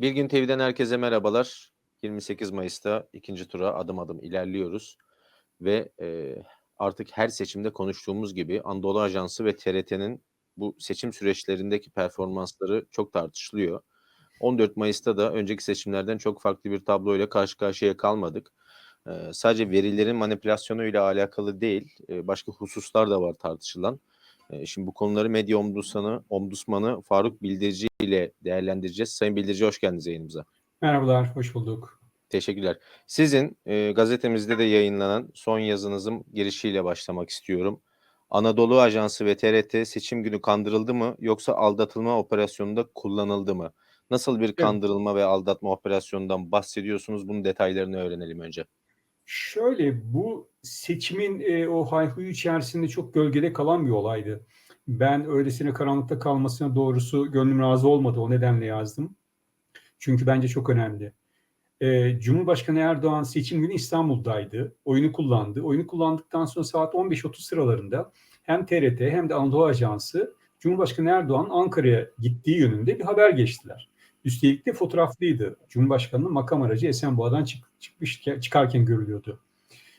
Bir Gün TV'den herkese merhabalar. 28 Mayıs'ta ikinci tura adım adım ilerliyoruz ve, eee, artık her seçimde konuştuğumuz gibi Anadolu Ajansı ve TRT'nin bu seçim süreçlerindeki performansları çok tartışılıyor. 14 Mayıs'ta da önceki seçimlerden çok farklı bir tabloyla karşı karşıya kalmadık. Eee, sadece verilerin manipülasyonuyla alakalı değil, eee, başka hususlar da var tartışılan. Eee, şimdi bu konuları medya ombudsmanı ombudsmanı Faruk Bildirici ile değerlendireceğiz. Sayın Bildirici hoş geldiniz yayınımıza. Merhabalar, hoş bulduk. Teşekkürler. Sizin, eee, gazetemizde de yayınlanan son yazınızın girişiyle başlamak istiyorum. Anadolu Ajansı ve TRT seçim günü kandırıldı mı yoksa aldatılma operasyonunda kullanıldı mı? Nasıl bir Evet. kandırılma ve aldatma operasyonundan bahsediyorsunuz? Bunun detaylarını öğrenelim önce. Şöyle, bu seçimin, eee, o hayhuyu içerisinde çok gölgede kalan bir olaydı. Ben öylesine karanlıkta kalmasına doğrusu gönlüm razı olmadı. O nedenle yazdım. Çünkü bence çok önemli. Eee, Cumhurbaşkanı Erdoğan seçim günü İstanbul'daydı. Oyunu kullandı. Oyunu kullandıktan sonra saat 15.30 sıralarında hem TRT hem de Anadolu Ajansı Cumhurbaşkanı Erdoğan Ankara'ya gittiği yönünde bir haber geçtiler. Üstelik de fotoğraflıydı. Cumhurbaşkanının makam aracı Esenboğa'dan çık, çıkmış çıkarken görülüyordu.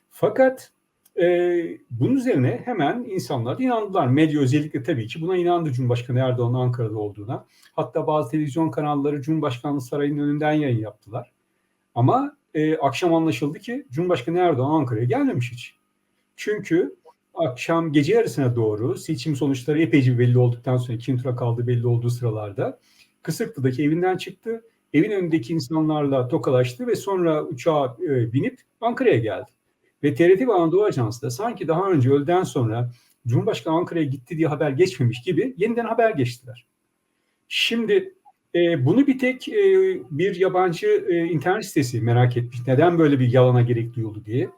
Fakat e, bunun üzerine hemen insanlar inandılar. Medya özellikle tabii ki buna inandı Cumhurbaşkanı Erdoğan'ın Ankara'da olduğuna. Hatta bazı televizyon kanalları Cumhurbaşkanlığı Sarayı'nın önünden yayın yaptılar. Ama e, akşam anlaşıldı ki Cumhurbaşkanı Erdoğan Ankara'ya gelmemiş hiç. Çünkü akşam gece yarısına doğru seçim sonuçları epeyce belli olduktan sonra ikinci tura kaldığı belli olduğu sıralarda Kısıklı'daki evinden çıktı. Evin önündeki insanlarla tokalaştı ve sonra uçağa e, binip Ankara'ya geldi. Ve TRT ve Anadolu Ajansı da sanki daha önce öğleden sonra Cumhurbaşkanı Ankara'ya gitti diye haber geçmemiş gibi yeniden haber geçtiler. Şimdi e, bunu bir tek e, bir yabancı e, internet sitesi merak etmiş. Neden böyle bir yalana gerek duyuldu diye.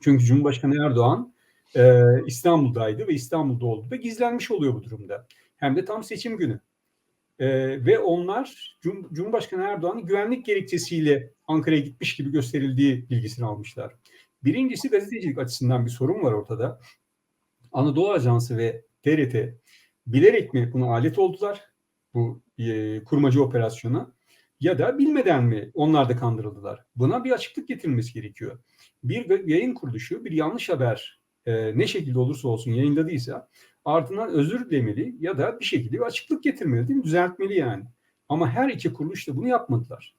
Çünkü Cumhurbaşkanı Erdoğan e, İstanbul'daydı ve İstanbul'da olduğu da gizlenmiş oluyor bu durumda. Hem de tam seçim günü. E, ve onlar Cum Cumhurbaşkanı Erdoğan'ın güvenlik gerekçesiyle Ankara'ya gitmiş gibi gösterildiği bilgisini almışlar. Birincisi gazetecilik açısından bir sorun var ortada. Anadolu Ajansı ve TRT bilerek mi buna alet oldular bu e, kurmacı operasyona ya da bilmeden mi onlar da kandırıldılar? Buna bir açıklık getirilmesi gerekiyor. Bir yayın kuruluşu bir yanlış haber e, ne şekilde olursa olsun yayınladıysa ardından özür demeli ya da bir şekilde bir açıklık getirmeli değil mi? Düzeltmeli yani. Ama her iki kuruluş da bunu yapmadılar.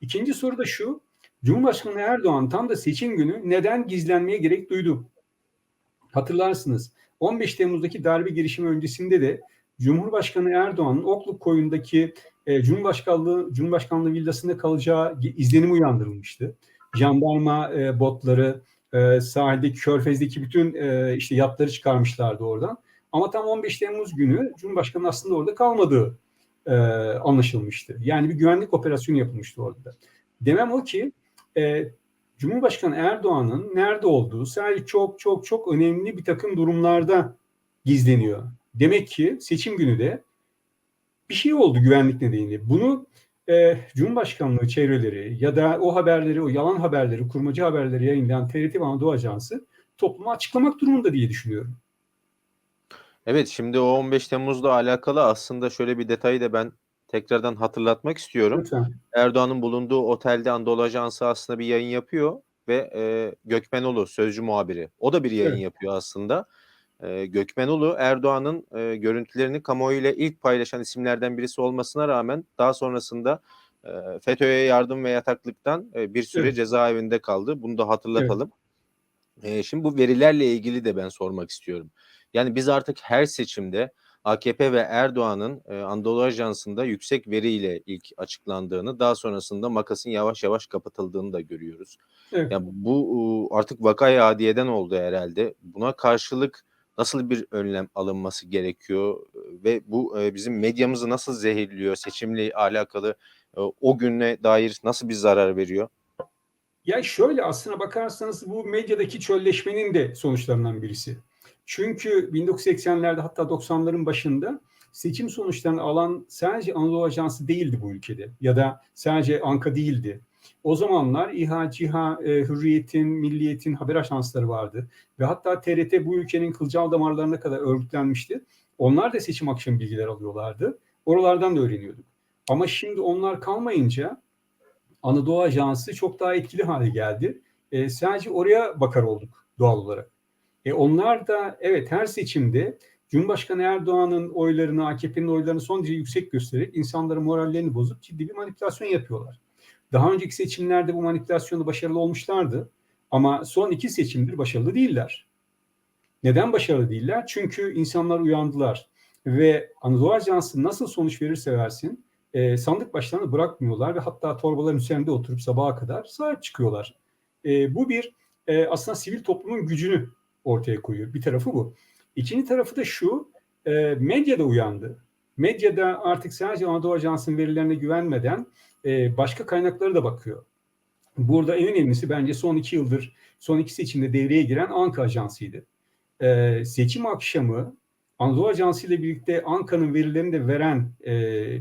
İkinci soru da şu. Cumhurbaşkanı Erdoğan tam da seçim günü neden gizlenmeye gerek duydu? Hatırlarsınız 15 Temmuz'daki darbe girişimi öncesinde de Cumhurbaşkanı Erdoğan'ın Okluk koyundaki e, Cumhurbaşkanlığı Cumhurbaşkanlığı villasında kalacağı izlenim uyandırılmıştı. Jandarma e, botları, e, sahildeki Körfez'deki bütün e, işte yatları çıkarmışlardı oradan. Ama tam 15 Temmuz günü Cumhurbaşkanı aslında orada kalmadığı e, anlaşılmıştı. Yani bir güvenlik operasyonu yapılmıştı orada. Demem o ki e, Cumhurbaşkanı Erdoğan'ın nerede olduğu sadece çok çok çok önemli bir takım durumlarda gizleniyor. Demek ki seçim günü de bir şey oldu güvenlik nedeniyle. Bunu e, Cumhurbaşkanlığı çevreleri ya da o haberleri, o yalan haberleri, kurmacı haberleri yayınlayan TRT ve Anadolu Ajansı topluma açıklamak durumunda diye düşünüyorum. Evet, şimdi o 15 Temmuz'la alakalı aslında şöyle bir detayı da ben tekrardan hatırlatmak istiyorum. Lütfen. Erdoğan'ın bulunduğu otelde Anadolu Ajansı aslında bir yayın yapıyor ve e, Gökmenoğlu sözcü muhabiri o da bir yayın Evet. yapıyor aslında. E, Gökmenoğlu Erdoğan'ın e, görüntülerini kamuoyuyla ilk paylaşan isimlerden birisi olmasına rağmen daha sonrasında e, FETÖ'ye yardım ve yataklıktan e, bir süre Evet. cezaevinde kaldı. Bunu da hatırlatalım. E, şimdi bu verilerle ilgili de ben sormak istiyorum. Yani biz artık her seçimde AKP ve Erdoğan'ın e, Anadolu Ajansı'nda yüksek veriyle ilk açıklandığını, daha sonrasında makasın yavaş yavaş kapatıldığını da görüyoruz. Evet. Yani bu artık vakay adiyeden oldu herhalde. Buna karşılık nasıl bir önlem alınması gerekiyor ve bu e, bizim medyamızı nasıl zehirliyor, seçimle alakalı e, o güne dair nasıl bir zarar veriyor? Ya şöyle aslına bakarsanız bu medyadaki çölleşmenin de sonuçlarından birisi. Çünkü 1980'lerde hatta 90'ların başında seçim sonuçlarını alan sadece Anadolu Ajansı değildi bu ülkede ya da sadece Anka değildi. O zamanlar İHA, CİHA, e, Hürriyet'in, Milliyet'in haber ajansları vardı. Ve hatta TRT bu ülkenin kılcal damarlarına kadar örgütlenmişti. Onlar da seçim akşam bilgiler alıyorlardı. Oralardan da öğreniyorduk. Ama şimdi onlar kalmayınca Anadolu Ajansı çok daha etkili hale geldi. E, sadece oraya bakar olduk doğal olarak. E, onlar da evet her seçimde Cumhurbaşkanı Erdoğan'ın oylarını, AKP'nin oylarını son derece yüksek göstererek insanların morallerini bozup ciddi bir manipülasyon yapıyorlar. Daha önceki seçimlerde bu manipülasyonu başarılı olmuşlardı. Ama son iki seçimdir başarılı değiller. Neden başarılı değiller? Çünkü insanlar uyandılar. Ve Anadolu Ajansı nasıl sonuç verirse versin e, sandık başlarını bırakmıyorlar ve hatta torbaların üzerinde oturup sabaha kadar sahip çıkıyorlar. E, bu bir e, aslında sivil toplumun gücünü ortaya koyuyor. Bir tarafı bu. İkinci tarafı da şu, e, medya da uyandı. Medyada artık sadece Anadolu Ajansı'nın verilerine güvenmeden e, başka kaynaklara da bakıyor. Burada en önemlisi bence son iki yıldır, son iki seçimde devreye giren Anka Ajansı'ydı. E, seçim akşamı Anadolu Ajansı ile birlikte Anka'nın verilerini de veren e,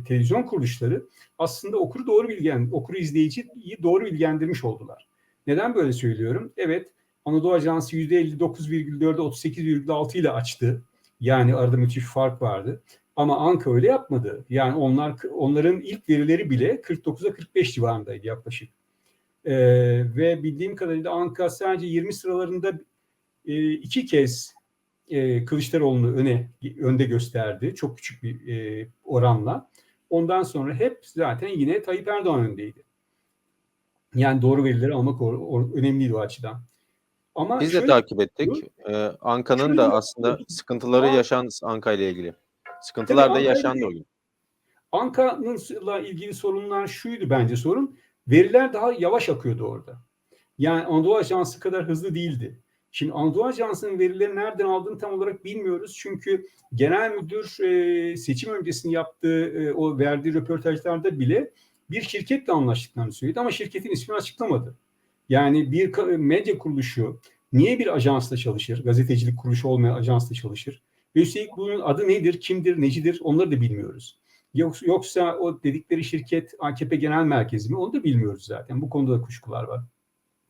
televizyon kuruluşları aslında okuru doğru bilgen, okuru izleyiciyi doğru bilgilendirmiş oldular. Neden böyle söylüyorum? Evet, Anadolu Ajansı %59,4'e 38,6 ile açtı. Yani arada müthiş fark vardı. Ama Anka öyle yapmadı. Yani onlar onların ilk verileri bile 49'a 45 civarındaydı yaklaşık. Ee, ve bildiğim kadarıyla Anka sadece 20 sıralarında e, iki kez e, Kılıçdaroğlu'nu öne önde gösterdi. Çok küçük bir e, oranla. Ondan sonra hep zaten yine Tayyip Erdoğan öndeydi. Yani doğru verileri almak önemliydi o açıdan. Ama Biz de takip ettik. Ee, Anka'nın da aslında sıkıntıları yaşandı Anka ile ilgili. Sıkıntılar da yaşandı o gün. Anka'nınla ilgili sorunlar şuydu bence sorun. Veriler daha yavaş akıyordu orada. Yani Anadolu Ajansı kadar hızlı değildi. Şimdi Anadolu Ajansı'nın verileri nereden aldığını tam olarak bilmiyoruz. Çünkü genel müdür e, seçim öncesini yaptığı e, o verdiği röportajlarda bile bir şirketle anlaştıklarını söyledi ama şirketin ismini açıklamadı. Yani bir medya kuruluşu niye bir ajansla çalışır? Gazetecilik kuruluşu olmayan ajansla çalışır. Ve üstelik bunun adı nedir, kimdir, necidir onları da bilmiyoruz. Yoksa, yoksa o dedikleri şirket AKP Genel Merkezi mi onu da bilmiyoruz zaten. Bu konuda da kuşkular var.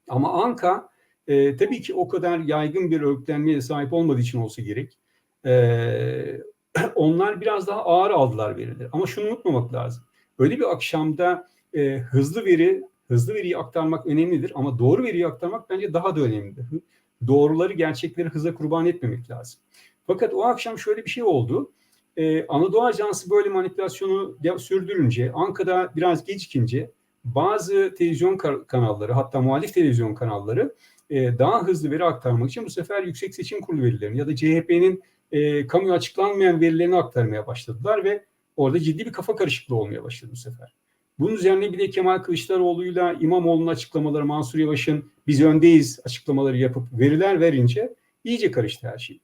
Ama Anka e, tabii ki o kadar yaygın bir örgütlenmeye sahip olmadığı için olsa gerek. E, onlar biraz daha ağır aldılar verileri. Ama şunu unutmamak lazım. Öyle bir akşamda e, hızlı veri, hızlı veriyi aktarmak önemlidir ama doğru veriyi aktarmak bence daha da önemlidir. Doğruları, gerçekleri hıza kurban etmemek lazım. Fakat o akşam şöyle bir şey oldu. Ee, Anadolu Ajansı böyle manipülasyonu sürdürünce, Ankara'da biraz gecikince bazı televizyon kanalları hatta muhalif televizyon kanalları e, daha hızlı veri aktarmak için bu sefer Yüksek Seçim Kurulu verilerini ya da CHP'nin e, kamu açıklanmayan verilerini aktarmaya başladılar ve orada ciddi bir kafa karışıklığı olmaya başladı bu sefer. Bunun üzerine bir de Kemal Kılıçdaroğlu'yla İmamoğlu'nun açıklamaları, Mansur Yavaş'ın biz öndeyiz açıklamaları yapıp veriler verince iyice karıştı her şey.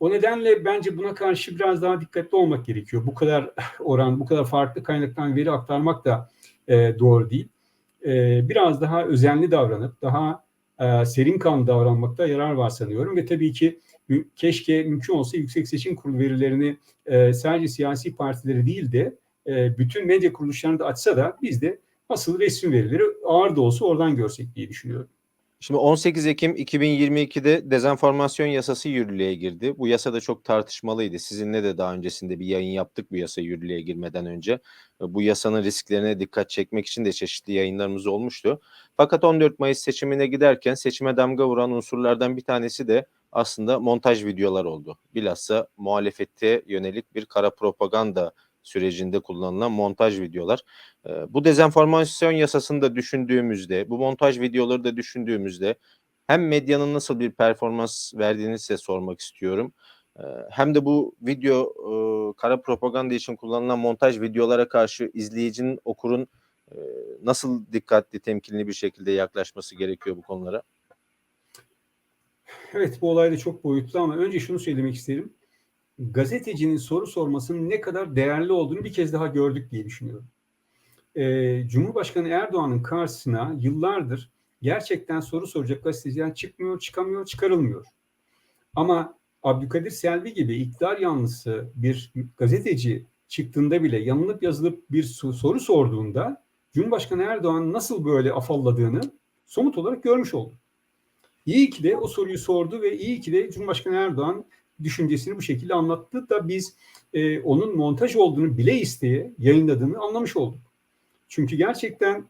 O nedenle bence buna karşı biraz daha dikkatli olmak gerekiyor. Bu kadar oran, bu kadar farklı kaynaktan veri aktarmak da e, doğru değil. E, biraz daha özenli davranıp, daha e, serin kan davranmakta yarar var sanıyorum. Ve tabii ki keşke mümkün olsa Yüksek Seçim Kurulu verilerini e, sadece siyasi partileri değil de e, bütün medya kuruluşlarını da açsa da biz de asıl resmi verileri ağır da olsa oradan görsek diye düşünüyorum. Şimdi 18 Ekim 2022'de dezenformasyon yasası yürürlüğe girdi. Bu yasa da çok tartışmalıydı. Sizinle de daha öncesinde bir yayın yaptık bu yasa yürürlüğe girmeden önce. Bu yasanın risklerine dikkat çekmek için de çeşitli yayınlarımız olmuştu. Fakat 14 Mayıs seçimine giderken seçime damga vuran unsurlardan bir tanesi de aslında montaj videolar oldu. Bilhassa muhalefette yönelik bir kara propaganda sürecinde kullanılan montaj videolar. Bu dezenformasyon yasasını da düşündüğümüzde, bu montaj videoları da düşündüğümüzde hem medyanın nasıl bir performans verdiğini size sormak istiyorum. Hem de bu video kara propaganda için kullanılan montaj videolara karşı izleyicinin, okurun nasıl dikkatli, temkinli bir şekilde yaklaşması gerekiyor bu konulara? Evet bu olay da çok boyutlu ama önce şunu söylemek isterim gazetecinin soru sormasının ne kadar değerli olduğunu bir kez daha gördük diye düşünüyorum. Ee, Cumhurbaşkanı Erdoğan'ın karşısına yıllardır gerçekten soru soracak gazeteciler çıkmıyor, çıkamıyor, çıkarılmıyor. Ama Abdülkadir Selvi gibi iktidar yanlısı bir gazeteci çıktığında bile yanılıp yazılıp bir soru sorduğunda Cumhurbaşkanı Erdoğan nasıl böyle afalladığını somut olarak görmüş olduk. İyi ki de o soruyu sordu ve iyi ki de Cumhurbaşkanı Erdoğan düşüncesini bu şekilde anlattı da biz e, onun montaj olduğunu bile isteye yayınladığını anlamış olduk. Çünkü gerçekten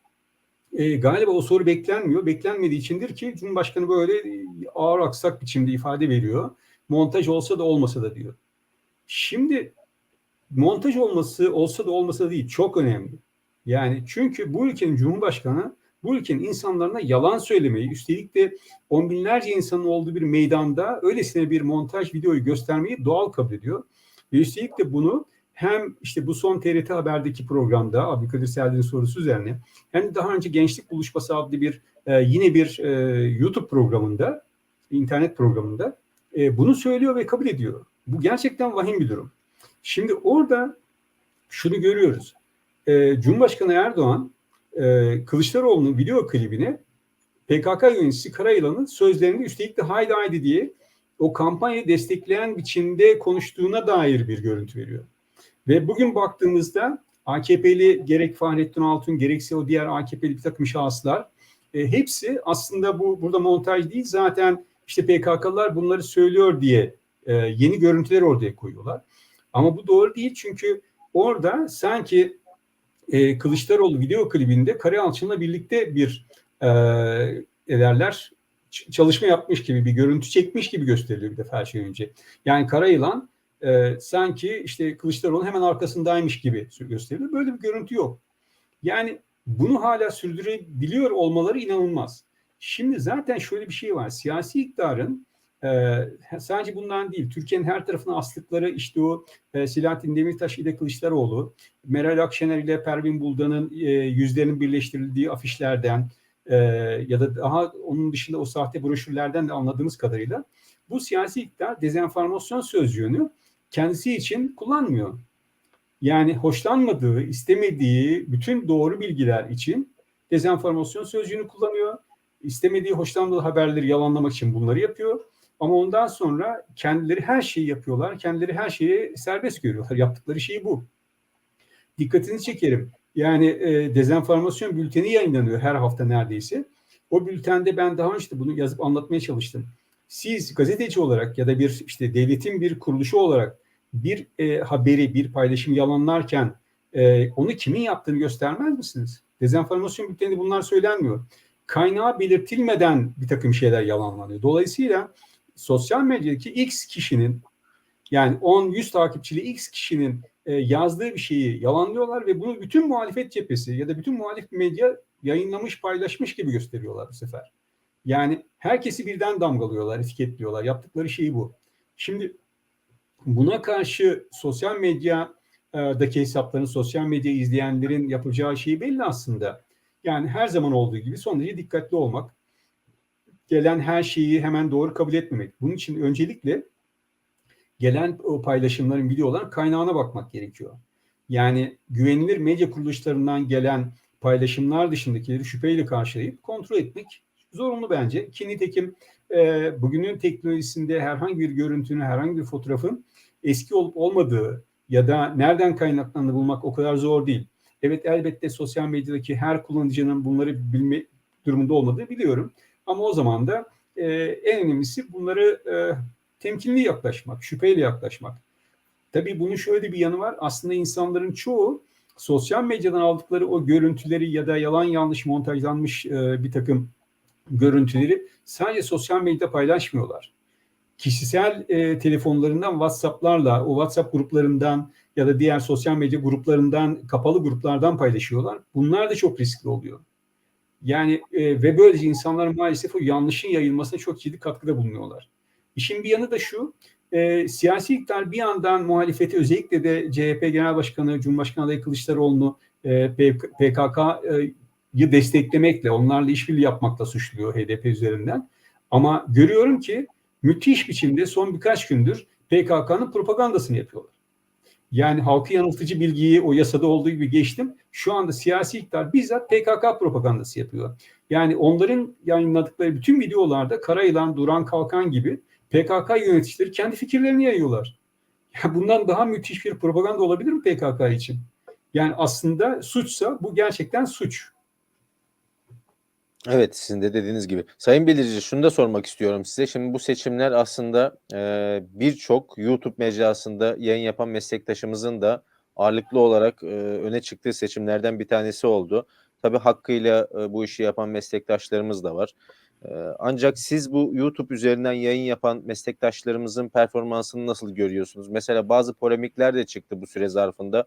e, galiba o soru beklenmiyor. Beklenmediği içindir ki Cumhurbaşkanı böyle ağır aksak biçimde ifade veriyor. Montaj olsa da olmasa da diyor. Şimdi montaj olması olsa da olmasa da değil çok önemli. Yani çünkü bu ülkenin Cumhurbaşkanı bu ülkenin insanlarına yalan söylemeyi üstelik de on binlerce insanın olduğu bir meydanda öylesine bir montaj videoyu göstermeyi doğal kabul ediyor. Ve üstelik de bunu hem işte bu son TRT Haber'deki programda Abdülkadir Selvi'nin sorusu üzerine hem daha önce Gençlik Buluşması adlı bir e, yine bir e, YouTube programında, internet programında e, bunu söylüyor ve kabul ediyor. Bu gerçekten vahim bir durum. Şimdi orada şunu görüyoruz. E, Cumhurbaşkanı Erdoğan e, Kılıçdaroğlu'nun video klibine PKK yöneticisi Karayılan'ın sözlerini üstelik de haydi haydi diye o kampanyayı destekleyen biçimde konuştuğuna dair bir görüntü veriyor. Ve bugün baktığımızda AKP'li gerek Fahrettin Altun gerekse o diğer AKP'li bir takım şahıslar e, hepsi aslında bu burada montaj değil zaten işte PKK'lılar bunları söylüyor diye e, yeni görüntüler ortaya koyuyorlar. Ama bu doğru değil çünkü orada sanki e, Kılıçdaroğlu video klibinde Karayalçın'la birlikte bir e, ederler çalışma yapmış gibi bir görüntü çekmiş gibi gösteriliyor bir defa her şey önce. Yani Karayılan e, sanki işte Kılıçdaroğlu hemen arkasındaymış gibi gösteriliyor. Böyle bir görüntü yok. Yani bunu hala sürdürebiliyor olmaları inanılmaz. Şimdi zaten şöyle bir şey var. Siyasi iktidarın e, sadece bundan değil, Türkiye'nin her tarafına astıkları işte o e, Selahattin Demirtaş ile Kılıçdaroğlu, Meral Akşener ile Pervin Buldan'ın e, yüzlerinin birleştirildiği afişlerden e, ya da daha onun dışında o sahte broşürlerden de anladığımız kadarıyla bu siyasi iktidar dezenformasyon sözcüğünü kendisi için kullanmıyor. Yani hoşlanmadığı, istemediği bütün doğru bilgiler için dezenformasyon sözcüğünü kullanıyor. İstemediği, hoşlanmadığı haberleri yalanlamak için bunları yapıyor. Ama ondan sonra kendileri her şeyi yapıyorlar. Kendileri her şeyi serbest görüyorlar. Yaptıkları şey bu. Dikkatini çekerim. Yani e, dezenformasyon bülteni yayınlanıyor her hafta neredeyse. O bültende ben daha önce bunu yazıp anlatmaya çalıştım. Siz gazeteci olarak ya da bir işte devletin bir kuruluşu olarak bir e, haberi, bir paylaşım yalanlarken e, onu kimin yaptığını göstermez misiniz? Dezenformasyon bülteninde bunlar söylenmiyor. Kaynağı belirtilmeden bir takım şeyler yalanlanıyor. Dolayısıyla sosyal medyadaki X kişinin yani 10-100 takipçili X kişinin e, yazdığı bir şeyi yalanlıyorlar ve bunu bütün muhalefet cephesi ya da bütün muhalif medya yayınlamış, paylaşmış gibi gösteriyorlar bu sefer. Yani herkesi birden damgalıyorlar, etiketliyorlar. Yaptıkları şey bu. Şimdi buna karşı sosyal medyadaki hesapların, sosyal medya izleyenlerin yapacağı şey belli aslında. Yani her zaman olduğu gibi son derece dikkatli olmak, gelen her şeyi hemen doğru kabul etmemek. Bunun için öncelikle gelen o paylaşımların, videoların kaynağına bakmak gerekiyor. Yani güvenilir medya kuruluşlarından gelen paylaşımlar dışındakileri şüpheyle karşılayıp kontrol etmek zorunlu bence. Ki nitekim e, bugünün teknolojisinde herhangi bir görüntünün, herhangi bir fotoğrafın eski olup olmadığı ya da nereden kaynaklandığını bulmak o kadar zor değil. Evet elbette sosyal medyadaki her kullanıcının bunları bilme durumunda olmadığı biliyorum. Ama o zaman da e, en önemlisi bunları e, temkinli yaklaşmak, şüpheyle yaklaşmak. Tabii bunun şöyle bir yanı var. Aslında insanların çoğu sosyal medyadan aldıkları o görüntüleri ya da yalan yanlış montajlanmış e, bir takım görüntüleri sadece sosyal medyada paylaşmıyorlar. Kişisel e, telefonlarından WhatsApp'larla, o WhatsApp gruplarından ya da diğer sosyal medya gruplarından, kapalı gruplardan paylaşıyorlar. Bunlar da çok riskli oluyor. Yani e, ve böylece insanlar maalesef o yanlışın yayılmasına çok ciddi katkıda bulunuyorlar. İşin bir yanı da şu, e, siyasi iktidar bir yandan muhalefeti özellikle de CHP Genel Başkanı, Cumhurbaşkanı adayı Kılıçdaroğlu'nu e, PKK'yı desteklemekle, onlarla işbirliği yapmakla suçluyor HDP üzerinden. Ama görüyorum ki müthiş biçimde son birkaç gündür PKK'nın propagandasını yapıyorlar. Yani halkı yanıltıcı bilgiyi o yasada olduğu gibi geçtim. Şu anda siyasi iktidar bizzat PKK propagandası yapıyor. Yani onların yayınladıkları bütün videolarda Karayılan, Duran Kalkan gibi PKK yöneticileri kendi fikirlerini yayıyorlar. Ya bundan daha müthiş bir propaganda olabilir mi PKK için? Yani aslında suçsa bu gerçekten suç. Evet, sizin de dediğiniz gibi. Sayın Bildirici, şunu da sormak istiyorum size. Şimdi bu seçimler aslında, eee, birçok YouTube mecrasında yayın yapan meslektaşımızın da ağırlıklı olarak, eee, öne çıktığı seçimlerden bir tanesi oldu. Tabii hakkıyla, eee, bu işi yapan meslektaşlarımız da var. Ancak siz bu YouTube üzerinden yayın yapan meslektaşlarımızın performansını nasıl görüyorsunuz? Mesela bazı polemikler de çıktı bu süre zarfında.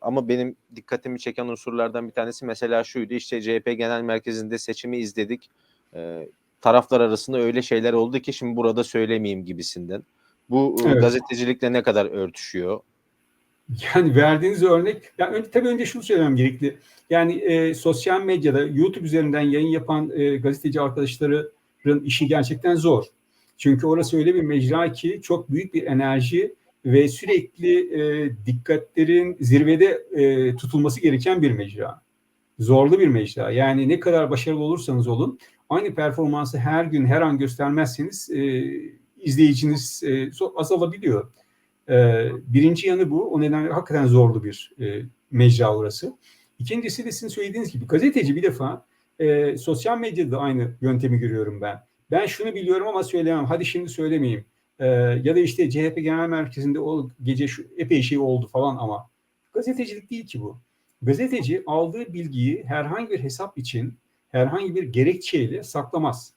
Ama benim dikkatimi çeken unsurlardan bir tanesi mesela şuydu: İşte CHP Genel Merkezi'nde seçimi izledik. Taraflar arasında öyle şeyler oldu ki şimdi burada söylemeyeyim gibisinden. Bu, Evet. gazetecilikle ne kadar örtüşüyor? Yani verdiğiniz örnek ya önce tabii önce şunu söylemem gerekli. Yani, eee, sosyal medyada YouTube üzerinden yayın yapan, eee, gazeteci arkadaşların işi gerçekten zor. Çünkü orası öyle bir mecra ki çok büyük bir enerji ve sürekli, eee, dikkatlerin zirvede, eee, tutulması gereken bir mecra. Zorlu bir mecra. Yani ne kadar başarılı olursanız olun aynı performansı her gün, her an göstermezseniz, eee, izleyiciniz, so azalabiliyor. Eee, 1'inci yanı bu. O nedenle hakikaten zorlu bir, eee, mecra orası. 2'ncisi de sizin söylediğiniz gibi gazeteci bir defa, eee, sosyal medyada da aynı yöntemi görüyorum ben. Ben şunu biliyorum ama söylemem. Hadi şimdi söylemeyeyim. Eee, ya da işte CHP Genel Merkezi'nde o gece şu epey şey oldu falan ama gazetecilik değil ki bu. Gazeteci aldığı bilgiyi herhangi bir hesap için, herhangi bir gerekçeyle saklamaz.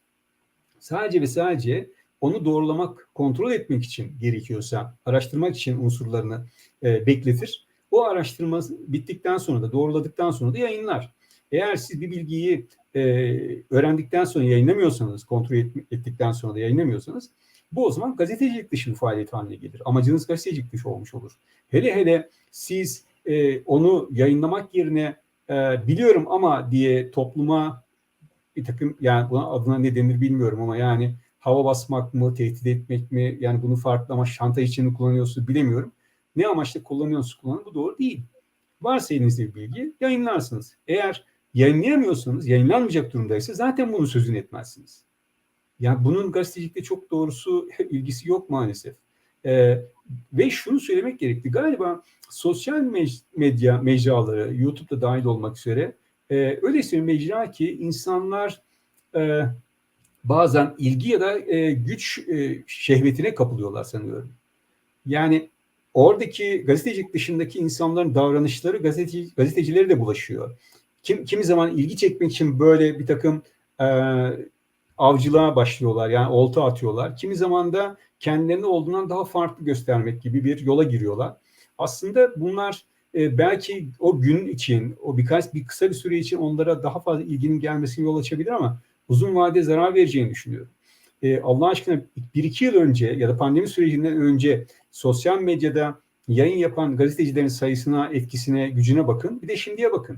Sadece ve sadece onu doğrulamak, kontrol etmek için gerekiyorsa, araştırmak için unsurlarını, eee, bekletir. O araştırma bittikten sonra da, doğruladıktan sonra da yayınlar. Eğer siz bir bilgiyi, eee, öğrendikten sonra yayınlamıyorsanız, kontrol et ettikten sonra da yayınlamıyorsanız bu o zaman gazetecilik dışı bir faaliyet haline gelir. Amacınız gazetecilik dışı olmuş olur. Hele hele siz, eee, onu yayınlamak yerine, eee, biliyorum ama diye topluma birtakım yani buna adına ne denir bilmiyorum ama yani hava basmak mı, tehdit etmek mi, yani bunu farklı amaç şantaj için mi kullanıyorsunuz bilemiyorum. Ne amaçla kullanıyorsunuz kullanın bu doğru değil. Varsa elinizde bir bilgi yayınlarsınız. Eğer yayınlayamıyorsanız, yayınlanmayacak durumdaysa zaten bunun sözünü etmezsiniz. Yani bunun gazetecilikle çok doğrusu ilgisi yok maalesef. Eee, ve şunu söylemek gerekli. Galiba sosyal medya mecraları, YouTube da dâhil olmak üzere, eee, öylesine mecra ki insanlar, eee, bazen ilgi ya da, eee, güç, eee, şehvetine kapılıyorlar sanıyorum. Yani oradaki gazetecilik dışındaki insanların davranışları gazeteci gazetecilere de bulaşıyor. Kim kimi zaman ilgi çekmek için böyle birtakım, eee, avcılığa başlıyorlar, yani olta atıyorlar. Kimi zaman da kendilerini olduğundan daha farklı göstermek gibi bir yola giriyorlar. Aslında bunlar, eee, belki o gün için, o birkaç bir kısa bir süre için onlara daha fazla ilginin gelmesine yol açabilir ama uzun vadede zarar vereceğini düşünüyorum. Eee, Allah aşkına 1-2 yıl önce ya da pandemi sürecinden önce sosyal medyada yayın yapan gazetecilerin sayısına, etkisine, gücüne bakın. Bir de şimdiye bakın.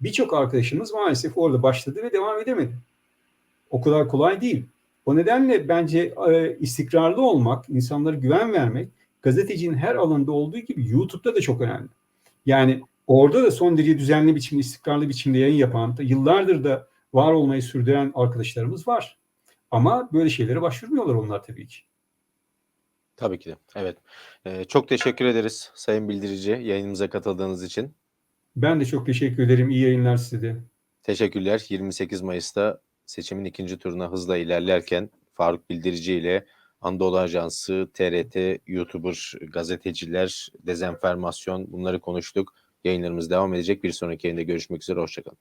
Birçok arkadaşımız maalesef orada başladı ve devam edemedi. O kadar kolay değil. O nedenle bence, eee, istikrarlı olmak, insanlara güven vermek gazetecinin her alanında olduğu gibi YouTube'da da çok önemli. Yani orada da son derece düzenli biçimde, istikrarlı biçimde yayın yapan, yıllardır da var olmayı sürdüren arkadaşlarımız var. Ama böyle şeylere başvurmuyorlar onlar tabii ki. Tabii ki de. Evet. Eee, çok teşekkür ederiz Sayın Bildirici yayınımıza katıldığınız için. Ben de çok teşekkür ederim. İyi yayınlar size de. Teşekkürler. 28 Mayıs'ta seçimin 2. turuna hızla ilerlerken Faruk Bildirici ile Anadolu Ajansı, TRT, YouTuber, gazeteciler, dezenformasyon bunları konuştuk. Yayınlarımız devam edecek. Bir sonraki yayında görüşmek üzere. Hoşça kalın.